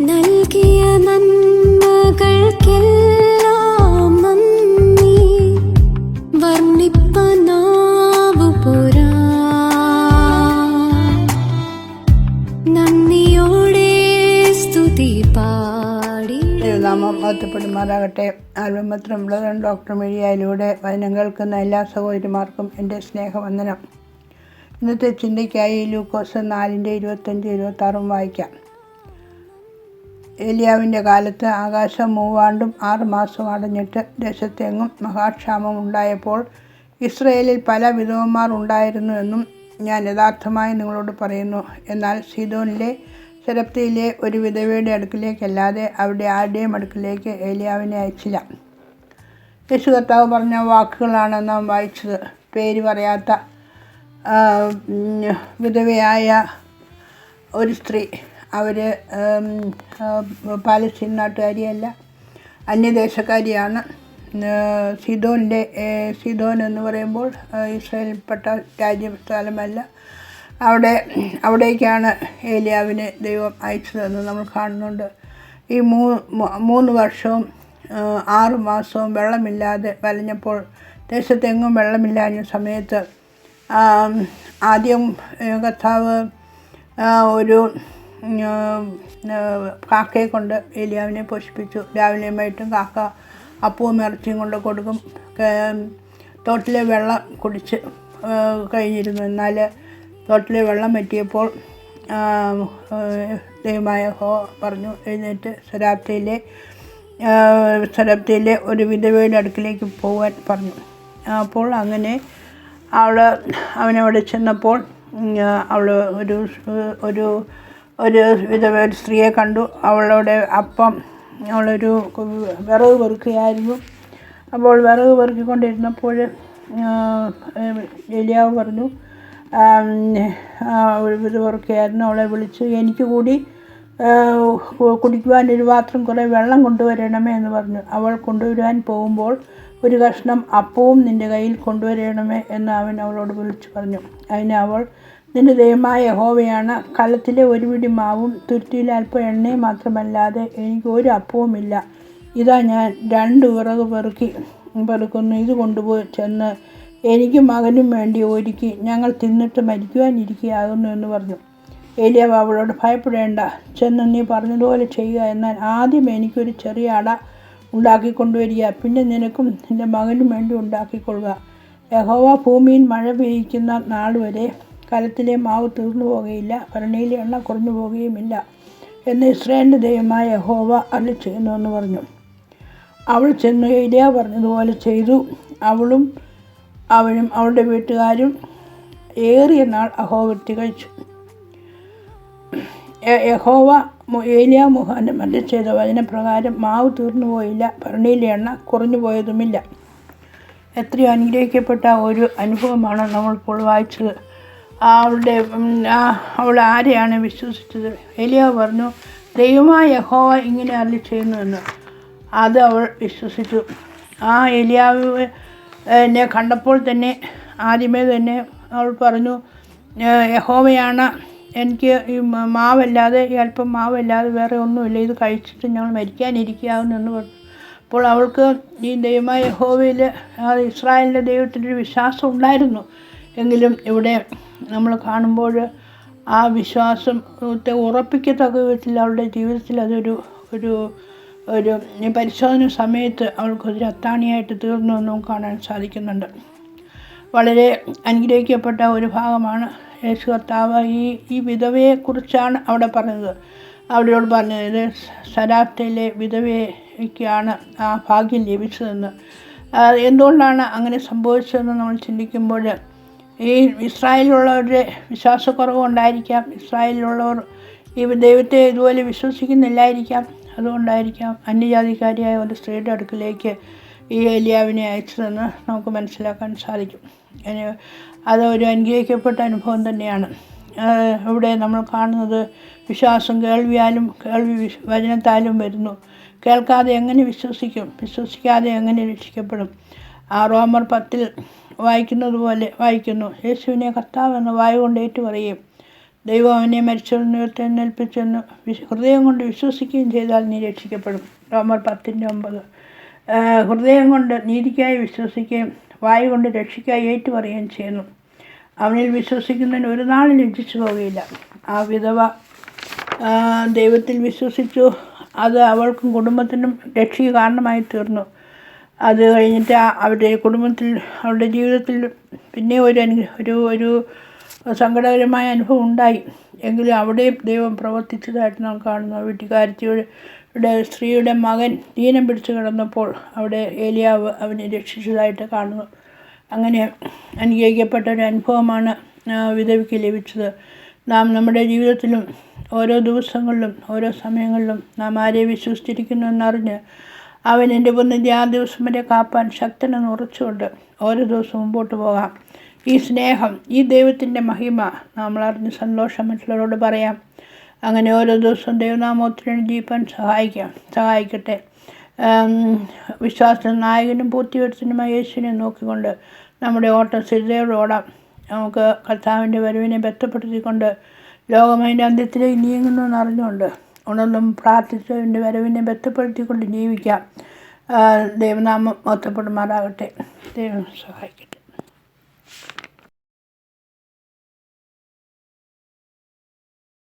നൽകിയ നന്മകൾക്കെല്ലാം നന്ദി. വർണിപ്പനാവു പുരാ. നന്ദിയോടെ സ്തുതി പാടി. ദൈവനാമം മഹത്വപ്പെടുമാറാകട്ടെ ആൽബമത്രം ബ്ലദൻ ഡോക്ടർ മീഡിയയിലൂടെ വചനം കേൾക്കുന്ന എല്ലാ സഹോദരിമാർക്കും എന്റെ സ്നേഹവന്ദനം. ഇന്നത്തെ ചിന്തയ്ക്കായി ലൂക്കോസ് നാലിന്റെ ഇരുപത്തഞ്ച് ഇരുപത്താറും വായിക്കാം. ഏലിയാവിന്റെ കാലത്ത് ആകാശം മൂവാണ്ടും ആറ് മാസം അടഞ്ഞിട്ട് ദേശത്തെങ്ങും മഹാക്ഷാമം ഉണ്ടായപ്പോൾ ഇസ്രയേലിൽ പല വിധവന്മാർ ഉണ്ടായിരുന്നു എന്നും ഞാൻ യഥാർത്ഥമായി നിങ്ങളോട് പറയുന്നു. എന്നാൽ സീതോനിലെ സെരപ്തിയിലെ ഒരു വിധവയുടെ അടുക്കിലേക്കല്ലാതെ അവിടെ ആരുടെയും അടുക്കിലേക്ക് ഏലിയാവിനെ അയച്ചില്ല. യേശു കർത്താവ് പറഞ്ഞ വാക്കുകളാണ് നാം വായിച്ചത്. പേര് പറയാത്ത വിധവയായ ഒരു സ്ത്രീ. അവർ പാലസ്തീൻ നാട്ടുകാരിയല്ല അന്യദേശക്കാരിയാണ്. ഏഹ് സിദോൻ എന്ന് പറയുമ്പോൾ ഇസ്രയേൽപ്പെട്ട രാജ്യ സ്ഥലമല്ല അവിടെ അവിടേക്കാണ് ഏലിയാവിനെ ദൈവം അയച്ചതെന്ന് നമ്മൾ കാണുന്നുണ്ട്. ഈ മൂ മൂന്ന് വർഷവും ആറു മാസവും വെള്ളമില്ലാതെ വലഞ്ഞപ്പോൾ ദേശത്തെങ്ങും വെള്ളമില്ലാഞ്ഞ സമയത്ത് ആദ്യം കർത്താവ് ഒരു കാക്കയെ കൊണ്ട് ഏലിയാവിനെ പോഷിപ്പിച്ചു. രാവിലെയും വൈകിട്ടും കാക്ക അപ്പവും ഇറച്ചിയും കൊണ്ട് കൊടുക്കും. തോട്ടിലെ വെള്ളം കുടിച്ച് കഴിഞ്ഞിരുന്നു. എന്നാൽ തോട്ടിലെ വെള്ളം പറ്റിയപ്പോൾ ദൈവമായ ഹോ പറഞ്ഞു എഴുന്നേറ്റ് സരാപ്തിയിലെ സരാപ്തിയിലെ ഒരു വിധവയുടെ അടുക്കിലേക്ക് പോകാൻ പറഞ്ഞു. അപ്പോൾ അങ്ങനെ അവൾ അവനവിടെ ചെന്നപ്പോൾ അവൾ ഒരു ഒരു ഒരു വിധവ ഒരു സ്ത്രീയെ കണ്ടു. അവളുടെ അപ്പം അവളൊരു വിറക് പെറുക്കുകയായിരുന്നു. അപ്പോൾ വിറക് പെറുക്കിക്കൊണ്ടിരുന്നപ്പോൾ എലിയാവ് പറഞ്ഞു ഇത് പെറുക്കുകയായിരുന്നു. അവളെ വിളിച്ചു എനിക്ക് കൂടി കുടിക്കുവാൻ ഒരു പാത്രം കുറേ വെള്ളം കൊണ്ടുവരണമേ എന്ന് പറഞ്ഞു. അവൾ കൊണ്ടുവരുവാൻ പോകുമ്പോൾ ഒരു കഷ്ണം അപ്പവും നിന്റെ കയ്യിൽ കൊണ്ടുവരണമേ എന്ന് അവൻ അവളോട് വിളിച്ചു പറഞ്ഞു. അതിന് അവൾ നിന്റെ ദൈവമായ യഹോവയാണ്. കലത്തിലെ ഒരു പിടി മാവും തുരുത്തിയിലെ അല്പം എണ്ണയും മാത്രമല്ലാതെ എനിക്ക് ഒരു അപ്പവുമില്ല ഇതാ ഞാൻ രണ്ട് വിറക് പെറുക്കി പെറുക്കുന്നു. ഇത് കൊണ്ടുപോയി ചെന്ന് എനിക്ക് മകനും വേണ്ടി ഒരുക്കി. ഞങ്ങൾ തിന്നിട്ട് മരിക്കുവാനിരിക്കുകയാകുന്നു എന്ന് പറഞ്ഞു. ഏലിയാവ് അവളോട് ഭയപ്പെടേണ്ട. ചെന്ന് നീ പറഞ്ഞതുപോലെ ചെയ്യുക. എന്നാൽ ആദ്യം എനിക്കൊരു ചെറിയ അട ഉണ്ടാക്കി കൊണ്ടുവരിക പിന്നെ നിനക്കും നിന്റെ മകനും വേണ്ടി ഉണ്ടാക്കിക്കൊള്ളുക. യഹോവ ഭൂമിയിൽ മഴ പെയ്യിക്കുന്ന നാൾ വരെ കലത്തിലെ മാവ് തീർന്നു പോകുകയില്ല ഭരണിയിലെ എണ്ണ കുറഞ്ഞു പോകുകയുമില്ല എന്ന് ഇസ്രായേലിന്റെ ദൈവമായ യഹോവ അല്ല ചെയ്യുന്നു എന്ന് പറഞ്ഞു. അവൾ ചെന്നു ഏലിയ പറഞ്ഞതുപോലെ ചെയ്തു. അവളും അവനും അവളുടെ വീട്ടുകാരും ഏറിയ നാൾ അഹോവൃത്തി കഴിച്ചു യഹോവ ഏലിയ മുഖാനം മറ്റു ചെയ്ത വചനപ്രകാരം മാവ് തീർന്നു പോയില്ല ഭരണിയിലെ എണ്ണ കുറഞ്ഞു പോയതുമില്ല. എത്രയോ അനുഗ്രഹിക്കപ്പെട്ട ഒരു അനുഭവമാണ് നമ്മളിപ്പോൾ വായിച്ചത്. അവളുടെ അവൾ ആരെയാണ് വിശ്വസിച്ചത്? ഏലിയ പറഞ്ഞു ദൈവമായ യഹോവ ഇങ്ങനെ അല്ല ചെയ്യുന്നുവെന്ന് അത് അവൾ വിശ്വസിച്ചു. ആ ഏലിയാവ് എന്നെ കണ്ടപ്പോൾ തന്നെ ആദ്യമേ തന്നെ അവൾ പറഞ്ഞു യഹോവയാണ് എനിക്ക് ഈ മാവല്ലാതെ ഈ മാവല്ലാതെ വേറെ ഒന്നുമില്ല. ഇത് കഴിച്ചിട്ട് ഞങ്ങൾ മരിക്കാനിരിക്കാവുന്നു എന്ന് പറഞ്ഞു. അപ്പോൾ അവൾക്ക് ഈ ദൈവമായ യഹോവയിൽ ഇസ്രായേലിന്റെ ദൈവത്തിന്റെ വിശ്വാസം ഉണ്ടായിരുന്നു. എങ്കിലും ഇവിടെ നമ്മൾ കാണുമ്പോൾ ആ വിശ്വാസത്തെ ഉറപ്പിക്കത്തക്ക വിധത്തിൽ അവളുടെ ജീവിതത്തിൽ അതൊരു ഒരു ഒരു പരിശോധന സമയത്ത് അവൾക്കൊരു അത്താണിയായിട്ട് തീർന്നു എന്നും കാണാൻ സാധിക്കുന്നുണ്ട്. വളരെ അനുഗ്രഹിക്കപ്പെട്ട ഒരു ഭാഗമാണ് യേശു കർത്താവ് ഈ ഈ വിധവയെക്കുറിച്ചാണ് അവിടെ പറഞ്ഞത്. അവിടെയോട് പറഞ്ഞത് സരാപ്തയിലെ വിധവയ്ക്കാണ് ആ ഭാഗ്യം ലഭിച്ചതെന്ന്. എന്തുകൊണ്ടാണ് അങ്ങനെ സംഭവിച്ചതെന്ന് നമ്മൾ ചിന്തിക്കുമ്പോൾ ഈ ഇസ്രായേലിലുള്ളവരുടെ വിശ്വാസക്കുറവ് ഉണ്ടായിരിക്കാം ഇസ്രായേലിലുള്ളവർ ഈ ദൈവത്തെ ഇതുപോലെ വിശ്വസിക്കുന്നില്ലായിരിക്കാം. അതുകൊണ്ടായിരിക്കാം അന്യജാതിക്കാരിയായ ഒരു സ്ത്രീയുടെ അടുക്കിലേക്ക് ഈ ഏലിയാവിനെ അയച്ചതെന്ന് നമുക്ക് മനസ്സിലാക്കാൻ സാധിക്കും. അത് ഒരു അനുഗ്രഹിക്കപ്പെട്ട അനുഭവം തന്നെയാണ്. ഇവിടെ നമ്മൾ കാണുന്നത് വിശ്വാസം കേൾവിയാലും കേൾവി വചനത്താലും വരുന്നു. കേൾക്കാതെ എങ്ങനെ വിശ്വസിക്കും? വിശ്വസിക്കാതെ എങ്ങനെ രക്ഷിക്കപ്പെടും? ആ റോമർ പത്തിൽ വായിക്കുന്നത് പോലെ വായിക്കുന്നു. യേശുവിനെ കർത്താവ് എന്ന വായു കൊണ്ട് ഏറ്റു പറയും ദൈവം അവനെ വിശ് ഹൃദയം കൊണ്ട് വിശ്വസിക്കുകയും ചെയ്താൽ നീ രക്ഷിക്കപ്പെടും. റോമർ പത്തിന്റെ ഒമ്പത്. ഹൃദയം കൊണ്ട് നീതിക്കായി വിശ്വസിക്കുകയും വായു കൊണ്ട് രക്ഷിക്കായി ഏറ്റുപറയുകയും ചെയ്യുന്നു. അവനിൽ വിശ്വസിക്കുന്നതിന് ഒരു നാളും ലജ്ജിച്ചു പോവുകയില്ല. ആ വിധവ ദൈവത്തിൽ വിശ്വസിച്ചു. അത് അവൾക്കും കുടുംബത്തിനും രക്ഷയ്ക്ക് കാരണമായി തീർന്നു. അത് കഴിഞ്ഞിട്ട് അവരുടെ കുടുംബത്തിൽ അവരുടെ ജീവിതത്തിൽ പിന്നെ ഒരു അനു ഒരു ഒരു സങ്കടകരമായ അനുഭവം ഉണ്ടായി. എങ്കിലും അവിടെയും ദൈവം പ്രവർത്തിച്ചതായിട്ട് നാം കാണുന്നു. വീട്ടുകാരത്തിയുടെ സ്ത്രീയുടെ മകൻ ദീനം പിടിച്ചു കിടന്നപ്പോൾ അവിടെ ഏലിയാവ് അവനെ രക്ഷിച്ചതായിട്ട് കാണുന്നു. അങ്ങനെ അനുഗ്രഹിക്കപ്പെട്ട ഒരു അനുഭവമാണ് വിധവിക്ക് ലഭിച്ചത്. നാം നമ്മുടെ ജീവിതത്തിലും ഓരോ ദിവസങ്ങളിലും ഓരോ സമയങ്ങളിലും നാം ആരെ വിശ്വസിച്ചിരിക്കുന്നു എന്നറിഞ്ഞ് അവൻ എന്റെ പൊന്നിന്റെ ആ ദിവസം വരെ കാപ്പാൻ ശക്തനെന്ന് ഉറച്ചുകൊണ്ട് ഓരോ ദിവസവും മുമ്പോട്ട് പോകാം. ഈ സ്നേഹം ഈ ദൈവത്തിന്റെ മഹിമ നമ്മൾ അറിഞ്ഞ് സന്തോഷം മറ്റുള്ളവരോട് പറയാം. അങ്ങനെ ഓരോ ദിവസവും ദൈവനാമോത്തിനും ജീവിക്കാൻ സഹായിക്കാം സഹായിക്കട്ടെ. വിശ്വാസത്തിന് വിശ്വാസ നായകനും പൂർത്തിവരുത്തനുമായ യേശുവിനെ നോക്കിക്കൊണ്ട് നമ്മുടെ ഓട്ടം സ്ഥിരതയോടെ ഓടാം. നമുക്ക് കർത്താവിന്റെ വരവിനെ ബന്ധപ്പെടുത്തിക്കൊണ്ട് ലോകമതിന്റെ അന്ത്യത്തിലേക്ക് നീങ്ങുന്നു എന്നറിഞ്ഞുകൊണ്ട് ഉണർന്നും പ്രാർത്ഥിച്ചതിന്റെ വരവിനെ ബന്ധപ്പെടുത്തിക്കൊണ്ട് ജീവിക്കാം. ദൈവനാമം ഒത്തപ്പെടുമാറാകട്ടെ ദൈവം സഹായിക്കട്ടെ.